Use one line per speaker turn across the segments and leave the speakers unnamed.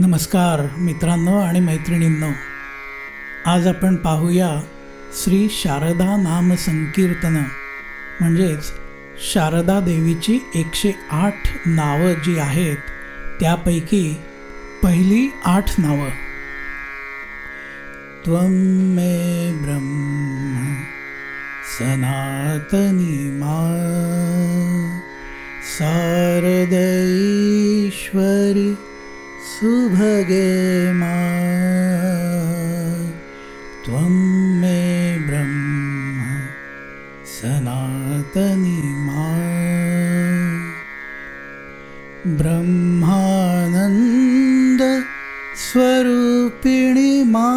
नमस्कार मित्रांनो आणि मैत्रिणींनो. आज आपण पाहूया श्री शारदा नाम संकीर्तन म्हणजेच शारदा देवीची एकशे आठ नावं जी आहेत त्यापैकी पहिली आठ नावं. त्वं मे ब्रह्म सनातनी मा शारदैश्वरी सुभगे मा त्वं मे ब्रह्म सनातनी मा। ब्रह्मानन्द स्वरूपिणी मा।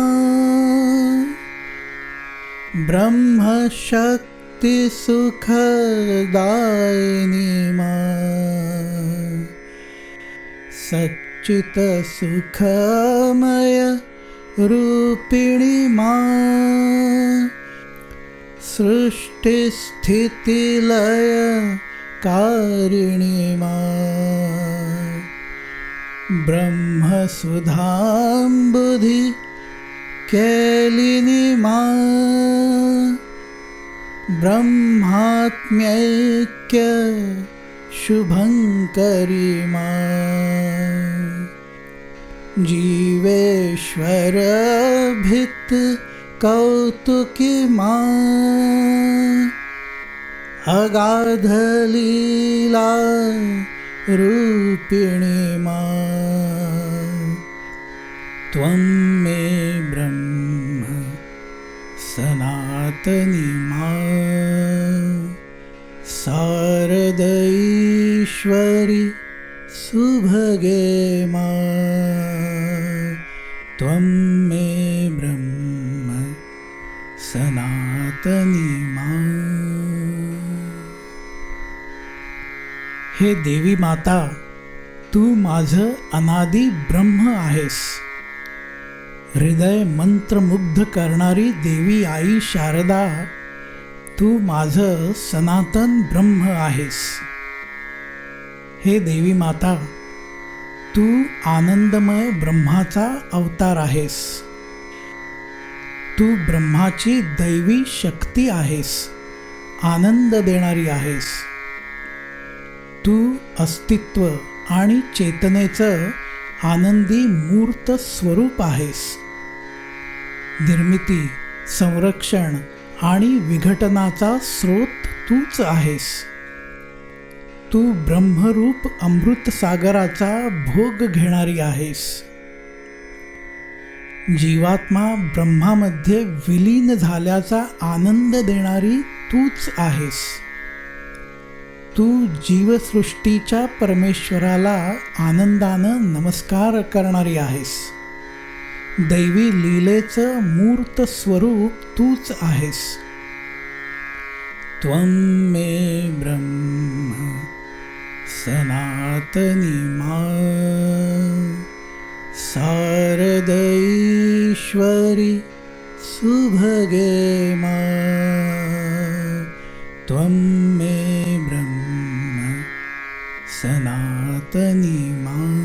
ब्रह्मशक्तिसुखदायिनी मा सच्चितसुखमय रूपिणी मा। सृष्टिस्थितिलय कारिणी मा। ब्रह्मसुधाम्बुधि केलिनी मा। ब्रह्मात्म्यैक्य शुभङ्करी मा जीवेश्वरभित् कौतुकी मा अगाधलीला रूपिणी मा त्वं मे ब्रह्म सनातनी मा शारदैश्वरि सुभगे मा। त्वं मे ब्रह्म सनातनी मा। हे देवी माता तू माझं अनादी ब्रह्म आहेस. हृदय मंत्रमुग्ध करणारी देवी आई शारदा तू माझं सनातन ब्रह्म आहेस. हे देवी माता तू आनंदमय ब्रह्माचा अवतार आहेस. तू ब्रह्माची दैवी शक्ती आहेस आनंद देणारी आहेस. तू अस्तित्व आणि चेतनेचं आनंदी मूर्त स्वरूप आहेस. निर्मिती संरक्षण आणि विघटनाचा स्रोत तूच आहेस. तू ब्रह्मरूप अमृत सागराचा भोग घेणारी आहेस. जीवात्मा ब्रह्मामध्ये विलीन झाल्याचा आनंद देणारी तूच आहेस. तू जीवसृष्टीच्या परमेश्वराला आनंदानं नमस्कार करणारी आहेस. दैवी लीलेचं मूर्त स्वरूप तूच आहेस. त्वं मे ब्रह्म सनातनी मा शारदैश्वरि सुभगे मा। त्वं मे ब्रह्म सनातनी मा